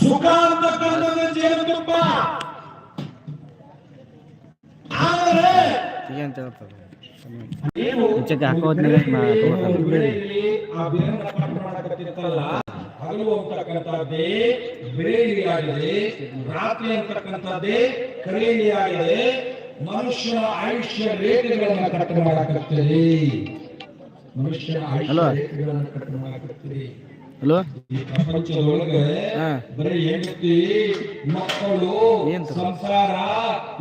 ಸುಖ ಅಂತಕ್ಕಂಥದ್ದು ಜೇನುತುಪ್ಪ ಆದರೆ ಅಂತ ಹೇಳ್ತಾರೆ ನೀವು ಹಗಲು ಅಂತಕ್ಕಂಥದ್ದೇ ಬಿಳಿಯಾಗಿದೆ ರಾತ್ರಿ ಅಂತಕ್ಕಂಥದ್ದೇ ಕರೆಯಲಿಯಾಗಿದೆ ಮನುಷ್ಯನ ಆಯುಷ್ಯ ರೇಖೆಗಳನ್ನ ಕಟ್ ಮಾಡಕತ್ತೀರಿ. ಮನುಷ್ಯನ ಆಯುಷ್ಯ. ರೇಖೆಗಳನ್ನ ಕಟ್ ಮಾಡಕತ್ತದೆ ಹಲೋ ಪ್ರಪಂಚದೊಳಗೆ ಬರೀ ಹೆಂಡತಿ ಮಕ್ಕಳು ಸಂಸಾರ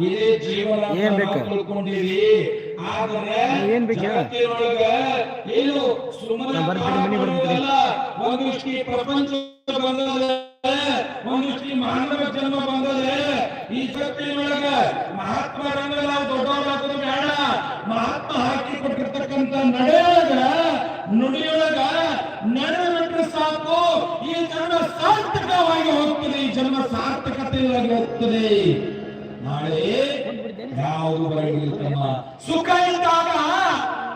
ಇದೇ ಜೀವನ ಏನ್ ಬೇಕು? ನಾವು ತಿಳ್ಕೊಂಡಿವಿ ಆದರೆ ಏನ್ ಬೇಕು? ಏನು ಸುಮ್ಮನೆ ಬರ್ತೀನಿ, ಮನೆ ಬರ್ತೀನಿ. ಒಂದಿಷ್ಟು ಪ್ರಪಂಚ ಬಂದದೆ ಒಂದಿಷ್ಟು ಈ ಮಾನವ ಜನ್ಮ ಬಂದದೆ ಈ ಜಗತ್ತಿನೊಳಗ ಮಹಾತ್ಮ ರಂಗ ನಾವು ದೊಡ್ಡವರಾಗೋದು ಬೇಡ ಮಹಾತ್ಮ ಹಾಕಿ ಕೊಟ್ಟಿರ್ತಕ್ಕಂಥ ನಡೆಯೊಳಗ ನುಡಿಯೊಳಗ ನಡೆಬಿಟ್ರೆ ಸಾಕು ಈ ಜನ್ಮ ಸಾರ್ಥಕವಾಗಿ ಹೋಗ್ತದೆ ಈ ಜನ್ಮ ಸಾರ್ಥಕತೆಯಾಗಿ ಹೋಗ್ತದೆ ನಾಳೆ ಯಾವುದು ಬರಲಿಲ್ಲ ತಮ್ಮ ಸುಖ ಇದ್ದಾಗ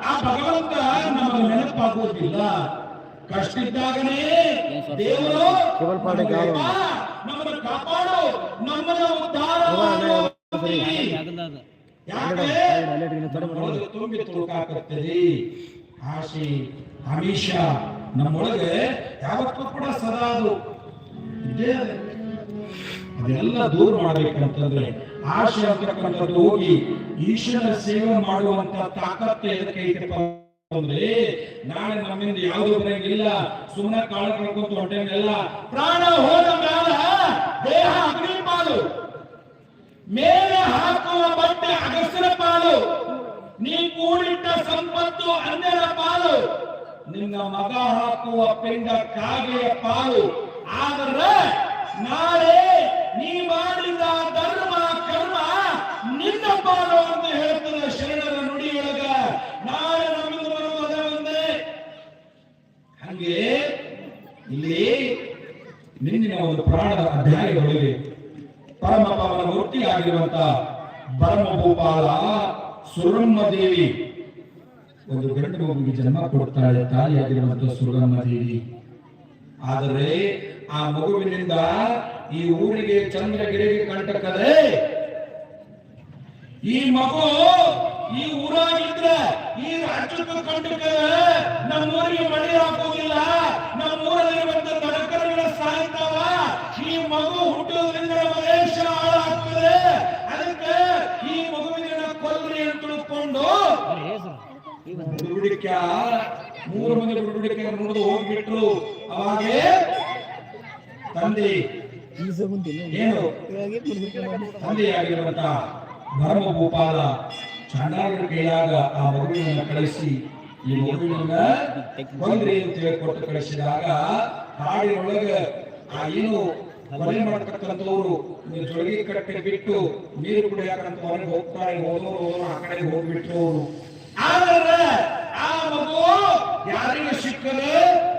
ಆ ಭಗವಂತ ನಮಗೆ ನೆನಪಾಗುವುದಿಲ್ಲ ಕಷ್ಟ ಇದ್ದಾಗನೇ ದೇವರು. ನಮ್ಮನ್ನು ಕಾಪಾಡು ನಮ್ಮನ್ನ ಉದ್ಧಾರ ತುಂಬಿ ತುಳುಕಾಕತ್ತದೆ ಆಶೆ ಆಮಿಷ ನಮ್ಮೊಳಗೆ ಯಾವತ್ತೂ ಕೂಡ ಸದಾ ಅದು ಇದೆ. ಅದೆಲ್ಲ ದೂರ ಮಾಡಬೇಕಂತಂದ್ರೆ ಆಶೆ ಅಂತಕ್ಕಂಥದ್ದು ಹೋಗಿ ಈಶ್ವರ ಸೇವೆ ಮಾಡುವಂತ ತಾಕತ್ತು ಎದಕ್ಕೆ ಐತಪ್ಪ ಅಂದ್ರೆ ನಾಳೆ ನಮ್ಮಿಂದ ಯಾವುದು ಬರಂಗಿಲ್ಲ ಸುಮ್ಮನೆ ಕಾಳ ಕಳ್ಕೊಂತ ಹೊಟ್ಟೆಲ್ಲ ಪ್ರಾಣ ಹೋದ ಮ್ಯಾಲ ದೇಹ ಅಗ್ನಿ ಪಾಲು. ಮೇಲೆ ಹಾಕುವ ಬಟ್ಟೆ ಅಗಸರ ಪಾಲು. ನೀ ಕೂಡಿಟ್ಟ ಸಂಪತ್ತು ಅನ್ಯರ ಪಾಲು. ನಿನ್ನ ಮಗ ಹಾಕುವ ಪಿಂಡ ಕಾಗೆಯ ಪಾಲು. ಆದರೆ ನಾಳೆ ನೀ ಮಾಡಿದ ಧರ್ಮ ಕರ್ಮ ನಿನ್ನ ಪಾಲು ಅಂತ ಹೇಳ್ತದೆ ಶರಣರ ನುಡಿಯೊಳಗ ನಾಳೆ ನಮ್ಮಿಂದ ಬರುವುದೇ ಒಂದೇ ಹಾಗೆ ಇಲ್ಲಿ ನಿನ್ನಿನ ಒಂದು ಪ್ರಾಣದ ಅಧ್ಯಾಯದೊಳಗೆ ಪರಮ ಪವನ ಬ್ರಹ್ಮಭೂಪಾಲ ದೇವಿ ಒಂದು ಗಂಡು ಮಗುವಿಗೆ ಜನ್ಮ ಕೊಡ್ತಾಳೆ ತಾಯಿಯಾಗಿರುವಂತಹ ಸುರಮ್ಮ ದೇವಿ ಆದರೆ ಆ ಮಗುವಿನಿಂದ ಈ ಊರಿಗೆ ಚಂದ್ರಗಿರಿಗೆ ಕಂಟಕದೆ ಈ ಮಗು ಈ ಊರಾಗಿದ್ರೆ ಈ ರಾಜ್ಯಕ್ಕೂ ಕಂಟಕದೆ ನಮ್ಮ ಊರಿಗೆ ಮಳೆ ಹಾಕೋದಿಲ್ಲ ನಮ್ಮ ಊರಲ್ಲಿರುವಂತ ಸಾಹಿತ್ಯ ಮಗು ಹುಟ್ಟೋದ್ರಿಂದ ದೇಶ ಹಾಳಾಗ್ತದೆ. ಅದಕ್ಕೆ ಈ ಮಗುವಿನ ಕೊಲ್ರಿ ಅಂತ ತಿಳ್ಕೊಂಡು ಬುಡುಡಿಕ ಮೂರು ಮಂದಿ ಬುಡುಡಿಕ ನೋಡಿದು ಹೋಗ್ಬಿಟ್ರು. ಅವಾಗೆ ತಂದೆ ಏನು? ತಂದೆಯಾಗಿರುವಂತ ಧರ್ಮ ಭೂಪಾಲ ಚಂಡಾಲರ ಕೈಯಾಗ ಆ ಮಗುವಿನ ಕಳಿಸಿ, ಈ ಮಗುವಿನ ಬಂದ್ರಿ ಅಂತ ಹೇಳಿ ಕೊಟ್ಟು ಕಳಿಸಿದಾಗ, ಹಾಡಿನೊಳಗೆ ಆ ಏನು ಕೊಲೆ ಮಾಡತಕ್ಕಂಥವ್ರು ನೀವು ಜೊಳಗಿ ಕಟ್ಟೆ ಬಿಟ್ಟು ನೀರು ಕುಡಿಯಾಕಂತ ಹೊರಗೆ ಹೋಗ್ತಾರೆ ಹೋದವರು ಆ ಕಡೆ ಹೋಗ್ಬಿಟ್ರು ಅವರು ಆದರೆ ಆ ಮಗು ಯಾರಿಗೆ ಸಿಕ್ಕದೆ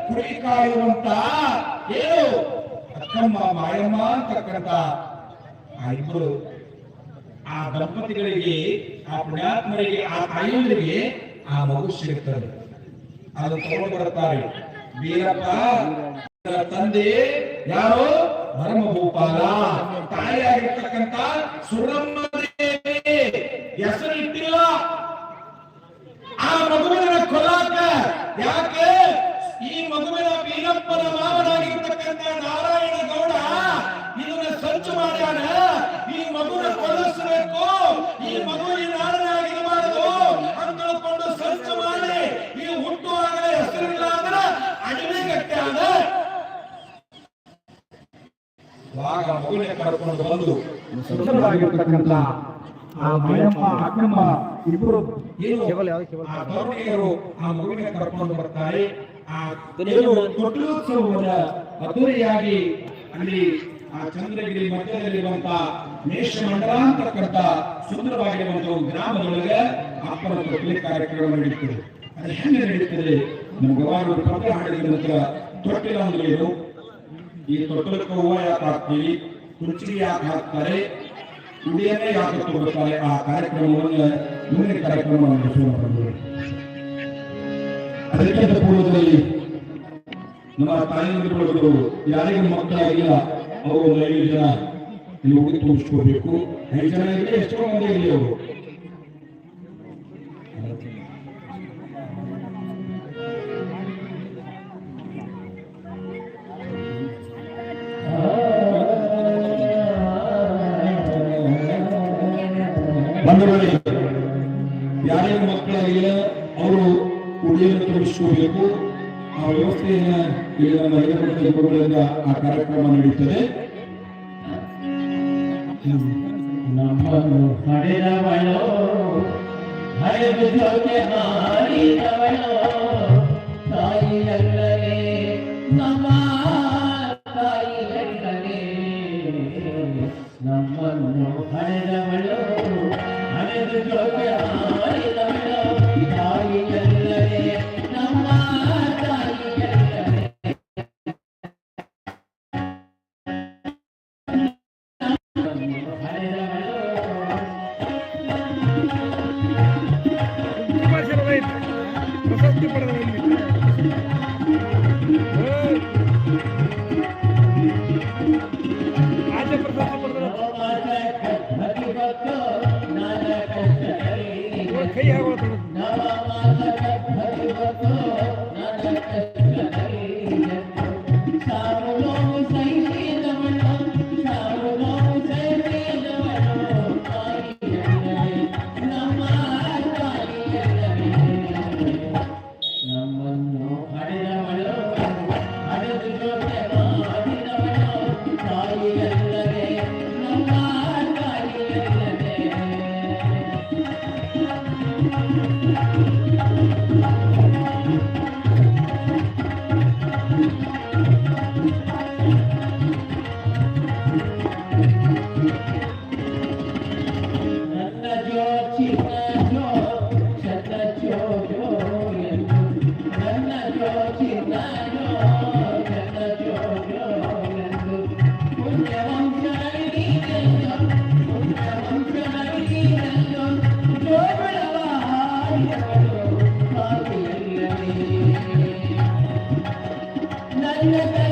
ಕುಡಿ ಕಾಯುವಂತ? ಏನು? ಅಕ್ಕಮ್ಮ, ಮಾಯಮ್ಮ ಅಂತಕ್ಕಂಥ ಆ ಇಬ್ಬರು. ಆ ದಂಪತಿಗಳಿಗೆ, ಆ ಪುಣ್ಯಾತ್ಮರಿಗೆ, ಆ ತಾಯಿಯರಿಗೆ ಆ ಮಗು ಸಿಗುತ್ತದೆ. ಅದು ತಗೊಂಡು ಬರುತ್ತಾರೆ ವೀರಪ್ಪ ತಂದೆ ಯಾರು? ಧರ್ಮ ಭೂಪಾಲ ತಾಯಿಯಾಗಿರ್ತಕ್ಕಂಥ ಸುರಮ್ಮ ದೇವಿ ಹೆಸರು ಇಟ್ಟಿಲ್ಲ ಆ ಮಗುವಿನ ಕೊಲಾಕ ಯಾಕೆ ಈ ಮಗುವಿನ ವೀರಪ್ಪನ ಮಾವನಾಗಿರ್ತಕ್ಕಂಥ ನಾರಾಯಣ ಗೌಡ ಇದನ್ನ ಸಂಚು ಮಾಡ್ಯಾನ ಈ ಮಗುವಿನ ಕೊಲಿಸಬೇಕು ಈ ಮಗುವಿನ ನಾಡನಾಗಿರಬಾರದು ಅಂತ ತಿಳ್ಕೊಂಡು ಸಂಚು ಮಾಡಿ ಈ ಹುಟ್ಟುವಾಗಲೇ ಹೆಸರಿಲ್ಲ ಅಂದ್ರೆ ಅಡಿಮೆ ಗಟ್ಟ್ಯಾದ ಆಗ ಕರ್ಕೊಂಡು ಬಂದು ಸುಂದರವಾಗಿರ್ತಕ್ಕಂಥ ಆ ಮಾಯಮ್ಮ ಅಕ್ಕಮ್ಮ ಇಬ್ಬರು ಏನು ಆ ಮಗುವಿನ ಕರ್ಕೊಂಡು ಬರ್ತಾರೆ. ಆ ಏನು ತೊಟ್ಟಿಲೋತ್ಸವದ ಅದ್ದೂರಿಯಾಗಿ ಅಲ್ಲಿ ಆ ಚಂದ್ರಗಿರಿ ಮಧ್ಯದಲ್ಲಿರುವಂತ ಮೇಷಮಂಡಲ ಅಂತಕ್ಕಂಥ ಸುಂದರವಾಗಿರುವಂತ ಒಂದು ಗ್ರಾಮದೊಳಗೆ ಅಪ್ಪನ ತೊಟ್ಟಿಲಿ ಕಾರ್ಯಕ್ರಮ ನಡೆಯುತ್ತದೆ ಅದು ಹೆಂಗೆ ನಡೆಯುತ್ತದೆ ನಮ್ಗೆ ಯಾವಾಗ ಪತ್ರ ಹಾಡಿದ ನಂತರ ತೊಟ್ಟಿಲ ಅಂದ್ರೆ ಏನು ಈ ತೊಟ್ಟಿಲಕ್ಕೆ ಹೂವ ಯಾಕೆ ಹಾಕ್ತೀವಿ ಕುರ್ಚಿಗೆ ಯಾಕೆ ಯಾಕೆ ಆ ಕಾರ್ಯಕ್ರಮವನ್ನು ಮುಂದಿನ ಕಾರ್ಯಕ್ರಮ ಅದಕ್ಕಿಂತ ಪೂರ್ವದಲ್ಲಿ ನಮ್ಮ ತಾಯಂದಿರುಗಳು ಯಾರಿಗೆ ಮಕ್ಕಳಾಗಿಲ್ಲ. ಅವರು ಒಂದು ಐದು ಜನ ಇಲ್ಲಿ ಹೋಗಿ ತುಂಬಿಸ್ಕೋಬೇಕು ಐದು ಜನ ಇರಲಿ ಎಷ್ಟೋ ಮಂದಿ ಇರಲಿ ಅವರು. ಯಾರ್ಯಾರ ಮಕ್ಕಳಾಗಿಲ್ಲ ಅವರು ಕುಡಿಯನ್ನು ತೊಡಗಿಸ್ಕೋಬೇಕು ಆ ವ್ಯವಸ್ಥೆಯನ್ನು ಇಲ್ಲಿ ಆ ಕಾರ್ಯಕ್ರಮ ನಡೆಯುತ್ತದೆ. ನಮ್ಮನ್ನು ಹಾಡಿದವಳು ಹಾಡಿದವಳು ಕೈ ಆಗೋದು நல்ல